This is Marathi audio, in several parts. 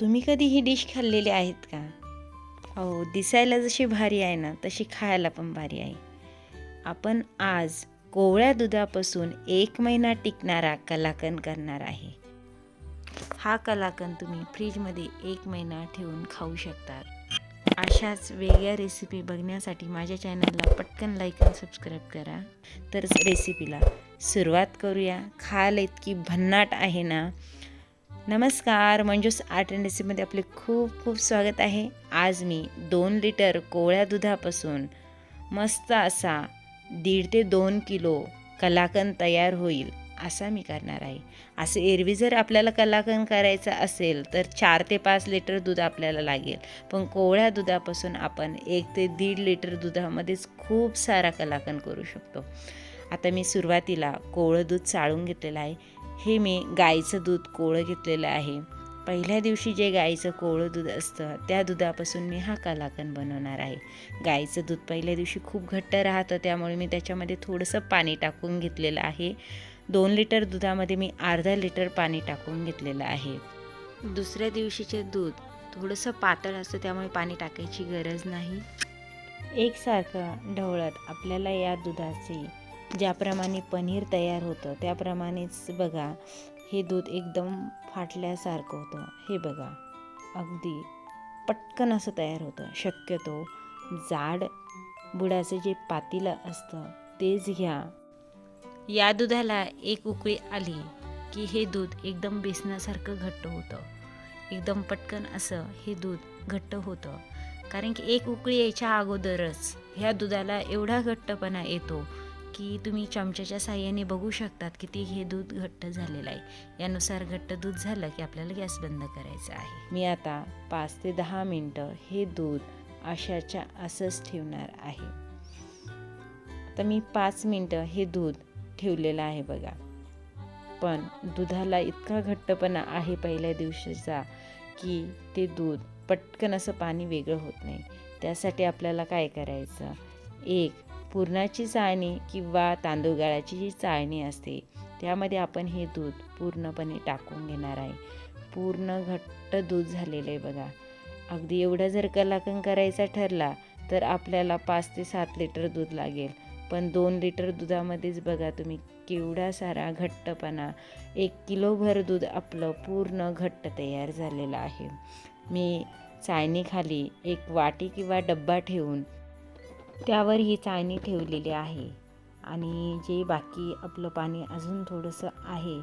तुम्ही कधी ही डिश खाल्लेली आहेत का? हो दिसायला जशी भारी आहे ना तशी खायला पण भारी आहे. आपण आज कोवळ्या दुधापासून एक महिना टिकणारा कलाकंद करणार आहे. हा कलाकंद तुम्ही फ्रीजमध्ये एक महिना ठेवून खाऊ शकता. अशाच वेगळ्या रेसिपी बघण्यासाठी माझ्या चॅनलला पटकन लाईक आणि सबस्क्राईब करा. तर रेसिपीला सुरुवात करूया. खायला इतकी भन्नाट आहे ना नमस्कार मंजूस आर्ट अँड रेसिपीमध्ये आपले खूप खूप स्वागत आहे. आज मी दोन लिटर कोवळ्या दुधापासून मस्त असा दीड ते दोन किलो कलाकंद तयार होईल असा मी करणार आहे. असं एरवी जर आपल्याला कलाकंद करायचं असेल तर चार ते पाच लिटर दूध आपल्याला लागेल. पण कोवळ्या दुधापासून आपण एक ते दीड लिटर दुधामध्येच खूप सारा कलाकंद करू शकतो. आता मी सुरुवातीला कोवळं दूध चाळून घेतलेलं आहे. हे मी गाईचं दूध कोळं घेतलेलं आहे. पहिल्या दिवशी जे गाईचं कोवळं दूध असतं त्या दुधापासून मी हा कलाकंद बनवणार आहे. गाईचं दूध पहिल्या दिवशी खूप घट्ट राहतं त्यामुळे मी त्याच्यामध्ये थोडंसं पाणी टाकून घेतलेलं आहे. दोन लिटर दुधामध्ये मी अर्धा लिटर पाणी टाकून घेतलेलं आहे. दुसऱ्या दिवशीचे दूध थोडंसं पातळ असतं त्यामुळे पाणी टाकायची गरज नाही. एकसारखं ढवळत आपल्याला या दुधाचे ज्याप्रमाणे पनीर तयार होतं त्याप्रमाणेच बघा हे दूध एकदम फाटल्यासारखं होतं. हे बघा अगदी पटकन असं तयार होतं. शक्यतो जाड बुडाचं जे पातीलं असतं तेच घ्या. या दुधाला एक उकळी आली की हे दूध एकदम बेसनासारखं घट्ट होतं. एकदम पटकन असं हे दूध घट्ट होतं. कारण की एक उकळी यायच्या अगोदरच ह्या दुधाला एवढा घट्टपणा येतो की तुम्ही चमच्याच्या साह्याने बघू शकतात की ते हे दूध घट्ट झालेलं आहे. यानुसार घट्ट दूध झालं की आपल्याला गॅस बंद करायचा आहे. मी आता पाच ते दहा मिनटं हे दूध अशाच्या असंच ठेवणार आहे. आता मी पाच मिनटं हे दूध ठेवलेलं आहे बघा. पण दुधाला इतका घट्टपणा आहे पहिल्या दिवशीचा की ते दूध पटकन असं पाणी वेगळं होत नाही. त्यासाठी आपल्याला काय करायचं? एक पुरणाची चाळणी किंवा तांदूळ गाळाची जी चाळणी असते त्यामध्ये आपण हे दूध पूर्णपणे टाकून घेणार आहे. पूर्ण घट्ट दूध झालेलं आहे बघा. अगदी एवढं जर कलाकंद करायचा ठरला तर आपल्याला पाच ते सात लिटर दूध लागेल. पण दोन लिटर दुधामध्येच बघा तुम्ही केवढा सारा घट्टपणा. एक किलोभर दूध आपलं पूर्ण घट्ट तयार झालेलं आहे. मी चाळणीखाली एक वाटी किंवा डब्बा ठेवून त्यावर ही चाळणी ठेवलेली आहे. आणि जे बाकी आपलं पाणी अजून थोडंसं आहे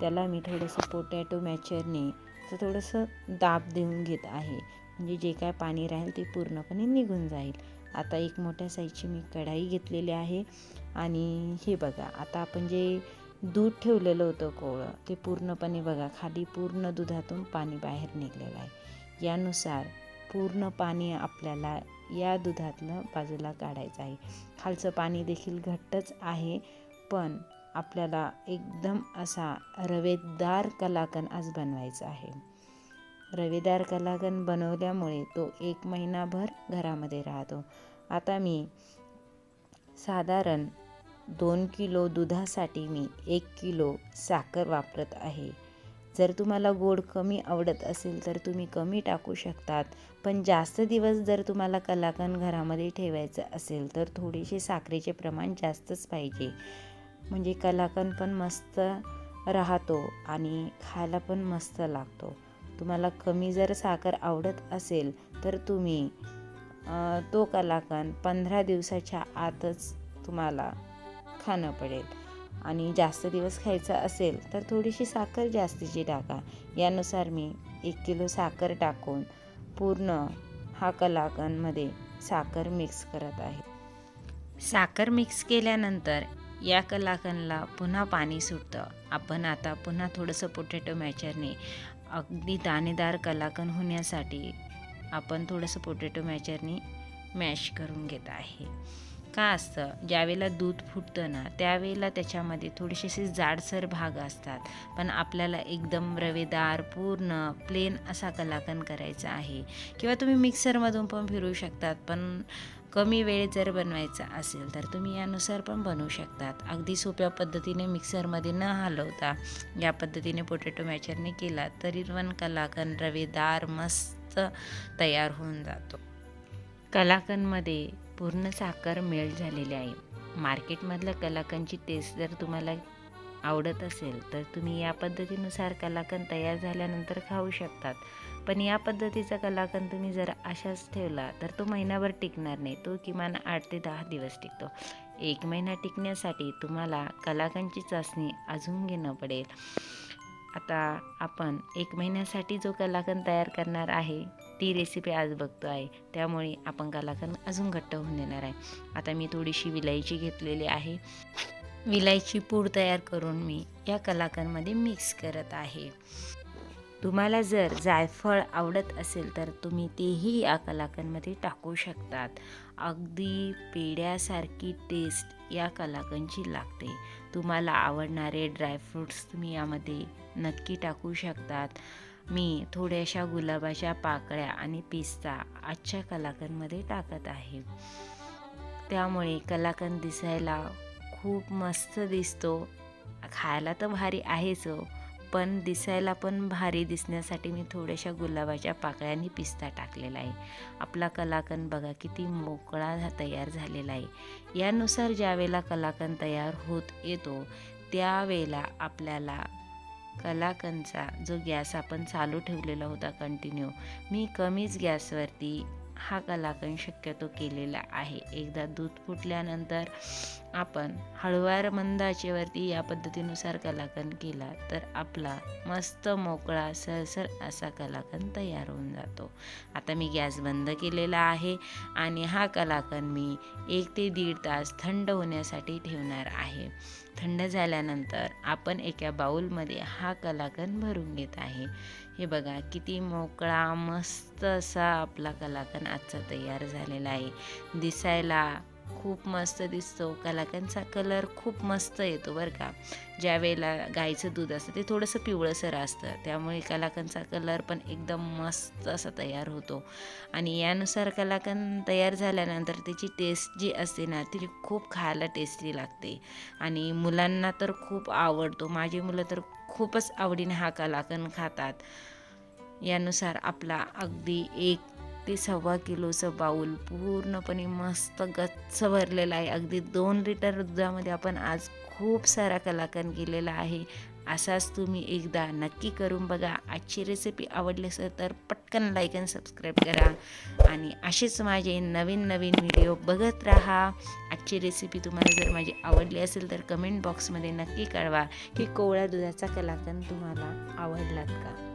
त्याला मी थोडंसं पोटॅटो मॅचरने तर थोडंसं दाब देऊन घेत आहे. म्हणजे जे काय पाणी राहील ते पूर्णपणे निघून जाईल. आता एक मोठ्या साईजची मी कढाई घेतलेली आहे. आणि हे बघा आता आपण जे दूध ठेवलेलं होतं कोवळं ते पूर्णपणे बघा खाली पूर्ण दुधातून पाणी बाहेर निघलेलं आहे. यानुसार पूर्ण पाणी आपल्याला या दुधातलं बाजूला काढायचं आहे. खालचं पाणी देखील घट्टच आहे पण आपल्याला एकदम असा रवेदार कलाकंद आज बनवायचा आहे. रवेदार कलाकंद बनवल्यामुळे तो एक महिनाभर घरामध्ये राहतो. आता मी साधारण दोन किलो दुधासाठी मी एक किलो साखर वापरत आहे. जर तुम्हाला गोड कमी आवडत असेल तर तुम्ही कमी टाकू शकतात. पण जास्त दिवस जर तुम्हाला कलाकंद घरामध्ये ठेवायचं असेल तर थोडेसे साखरेचे प्रमाण जास्तच पाहिजे. म्हणजे कलाकंद पण मस्त राहतो आणि खायला पण मस्त लागतो. तुम्हाला कमी जर साखर आवडत असेल तर तुम्ही तो कलाकंद पंधरा दिवसाच्या आतच तुम्हाला खाणं पडेल. आणि जास्त दिवस खायचा असेल तर थोडीशी साखर जास्तीची टाका. यानुसार मी एक किलो साखर टाकून पूर्ण हा कलाकंदमध्ये साखर मिक्स करत आहे. साखर मिक्स केल्यानंतर या कलाकंदला पुन्हा पाणी सुटतं. आपण आता पुन्हा थोडंसं पोटॅटो मॅचरने अगदी दाणेदार कलाकंद होण्यासाठी आपण थोडंसं पोटॅटो मॅचरने मॅश करून घेत आहे. का असतं? ज्यावेळेला दूध फुटतं ना त्यावेळेला त्याच्यामध्ये थोडेसे असे जाडसर भाग असतात. पण आपल्याला एकदम रवेदार पूर्ण प्लेन असा कलाकंद करायचा आहे. किंवा तुम्ही मिक्सरमधून पण फिरू शकतात पण कमी वेळ जर बनवायचा असेल तर तुम्ही यानुसार पण बनवू शकतात. अगदी सोप्या पद्धतीने मिक्सरमध्ये न हलवता या पद्धतीने पोटॅटो मॅचरने केला तरी पण कलाकंद रवेदार मस्त तयार होऊन जातो. कलाकंदमध्ये पूर्ण साखर मेल्ट झालेली आहे. मार्केटमधलं कलाकंदची टेस्ट जर तुम्हाला आवडत असेल तर तुम्ही या पद्धतीनुसार कलाकंद तयार झाल्यानंतर खाऊ शकतात. पण या पद्धतीचा कलाकंद तुम्ही जर अशाच ठेवला तर तो महिनाभर टिकणार नाही. तो किमान आठ ते दहा दिवस टिकतो. एक महिना टिकण्यासाठी तुम्हाला कलाकंदची चाचणी अजून घेणं पडेल. आता आपण एक महिन्यासाठी जो कलाकंद तयार करणार आहे ती रेसिपी आज बघतो आहे. त्यामुळे आपण कलाकंद अजून घट्ट होऊन देणार आहे. आता मी थोडीशी विलायची घेतलेली आहे. विलायची पूड तयार करून मी या कलाकंदमध्ये मिक्स करत आहे. तुम्हाला जर जायफळ आवडत असेल तर तुम्ही तेही या कलाकंदमध्ये टाकू शकतात. अगदी पेड्यासारखी टेस्ट या कलाकंदची लागते. तुम्हाला आवडणारे ड्रायफ्रूट्स तुम्ही यामध्ये नक्की टाकू शकतात. मी थोड्याशा गुलाबाच्या पाकळ्या आणि पिस्ता आजच्या कलाकंदमध्ये टाकत आहे. त्यामुळे कलाकंद दिसायला खूप मस्त दिसतो. खायला तर भारी आहेच हो, पण दिसायला पण भारी दिसण्यासाठी मी थोड्याशा गुलाबाच्या पाकळ्यांनी पिस्ता टाकलेला आहे. आपला कलाकंद बघा किती मोकळा तयार झालेला आहे. यानुसार ज्यावेळेला कलाकंद तयार होत येतो त्यावेळेला आपल्याला कलाकंदचा जो गॅस आपण चालू ठेवलेला होता कंटिन्यू मी कमीच गॅसवरती हा कलाकंद शक्यतो केलेला आहे. एकदा दूध फुटल्यानंतर आपण हळुवार मंद आचेवरती या पद्धतीनुसार कलाकंद केला तर आपला मस्त मोकळा सरसर असा कलाकंद तयार होऊन जातो. आता मी गॅस बंद केलेला आहे आणि हा कलाकंद मी एक ते दीड तास थंड होण्यासाठी ठेवणार आहे. थंड झाल्यानंतर आपण एका बाऊलमध्ये हा कलाकंद भरून घेत आहे. हे बघा किती मोकळा मस्त असा आपला कलाकंद आजचा तयार झालेला आहे. दिसायला खूप मस्त दिसतो. कलाकंदचा कलर खूप मस्त येतो बरं का. ज्या वेळेला गाईचं दूध असतं ते थोडंसं पिवळंसर असतं. त्यामुळे कलाकंदचा कलर पण एकदम मस्त असा तयार होतो. आणि यानुसार कलाकंद तयार झाल्यानंतर त्याची टेस्ट जी असते ना ती खूप खायला टेस्टी लागते. आणि मुलांना तर खूप आवडतो. माझी मुलं तर खूपच आवडीने हा कलाकंद खातात. यानुसार आपला अगदी एक ते सव्वा किलोचं बाऊल पूर्णपणे मस्त गच्च भरलेलं आहे. अगदी दोन लिटर दुधामध्ये आपण आज खूप सारा कलाकंद केलेला आहे. असाच तुम्ही एकदा नक्की करून बघा. आजची रेसिपी आवडली असेल तर पटकन लाईक अँड सबस्क्राईब करा. आणि असेच माझे नवीन नवीन व्हिडिओ बघत राहा. आजची रेसिपी तुम्हाला जर माझी आवडली असेल तर कमेंट बॉक्समध्ये नक्की कळवा की कोवळ्या दुधाचा कलाकंद तुम्हाला आवडलात का?